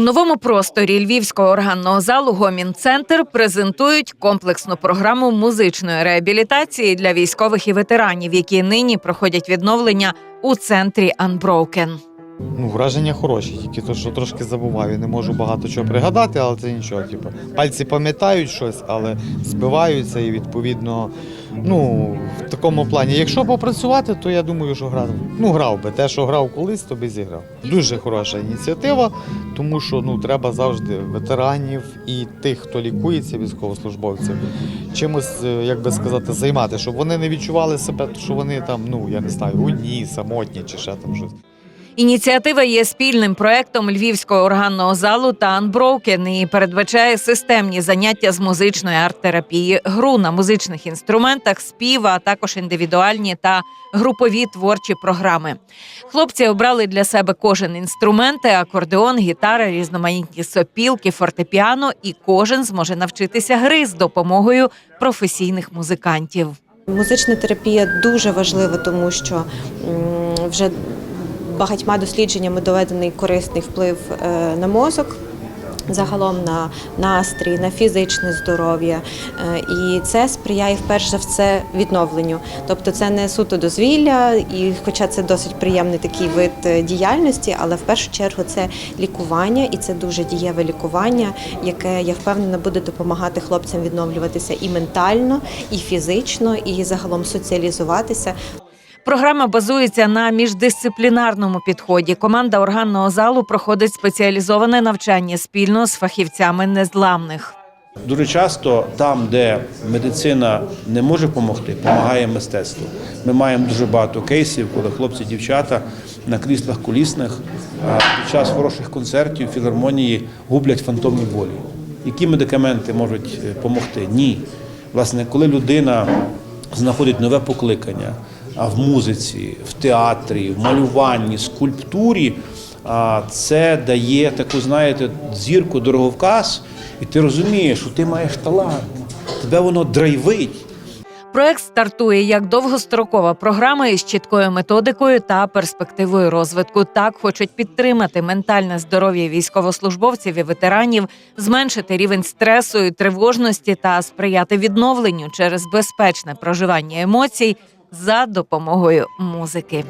новому просторі Львівського органного залу Гомін-центр презентують комплексну програму музичної реабілітації для військових і ветеранів, які нині проходять відновлення у центрі Unbroken. Ну, враження хороші, тільки то, що трошки забуваю. Не можу багато чого пригадати, але це нічого. Типу, пальці пам'ятають щось, але збиваються і відповідно. Ну, в такому плані, якщо попрацювати, то я думаю, що грав. Ну, грав би. Те, що грав колись, то би зіграв. Дуже хороша ініціатива, тому що ну, треба завжди ветеранів і тих, хто лікується, військовослужбовців, чимось, е, як би сказати, займати, щоб вони не відчували себе, що вони там, ну я не знаю, одні, самотні чи ще там щось. Ініціатива є спільним проектом Львівського органного залу та Unbroken і передбачає системні заняття з музичної арт-терапії, гру на музичних інструментах, спів, а також індивідуальні та групові творчі програми. Хлопці обрали для себе кожен інструмент, акордеон, гітара, різноманітні сопілки, фортепіано, і кожен зможе навчитися гри з допомогою професійних музикантів. Музична терапія дуже важлива, тому що вже багатьма дослідженнями доведений корисний вплив е, на мозок. Загалом на настрій, на фізичне здоров'я, Е, і це сприяє вперше за все відновленню. Тобто це не суто дозвілля, і хоча це досить приємний такий вид е, діяльності, але в першу чергу це лікування, і це дуже дієве лікування, яке я впевнена буде допомагати хлопцям відновлюватися і ментально, і фізично, і загалом соціалізуватися. Програма базується на міждисциплінарному підході. Команда органного залу проходить спеціалізоване навчання спільно з фахівцями незламних. Дуже часто там, де медицина не може допомогти, допомагає мистецтво. Ми маємо дуже багато кейсів, коли хлопці, дівчата на кріслах колісних під час хороших концертів філармонії гублять фантомні болі. Які медикаменти можуть допомогти? Ні. Власне, коли людина знаходить нове покликання в музиці, в театрі, в малюванні, скульптурі, це дає таку, знаєте, зірку, дороговказ, і ти розумієш, що ти маєш талант, тебе воно драйвить. Проект стартує як довгострокова програма із чіткою методикою та перспективою розвитку. Так хочуть підтримати ментальне здоров'я військовослужбовців і ветеранів, зменшити рівень стресу і тривожності та сприяти відновленню через безпечне проживання емоцій за допомогою музики.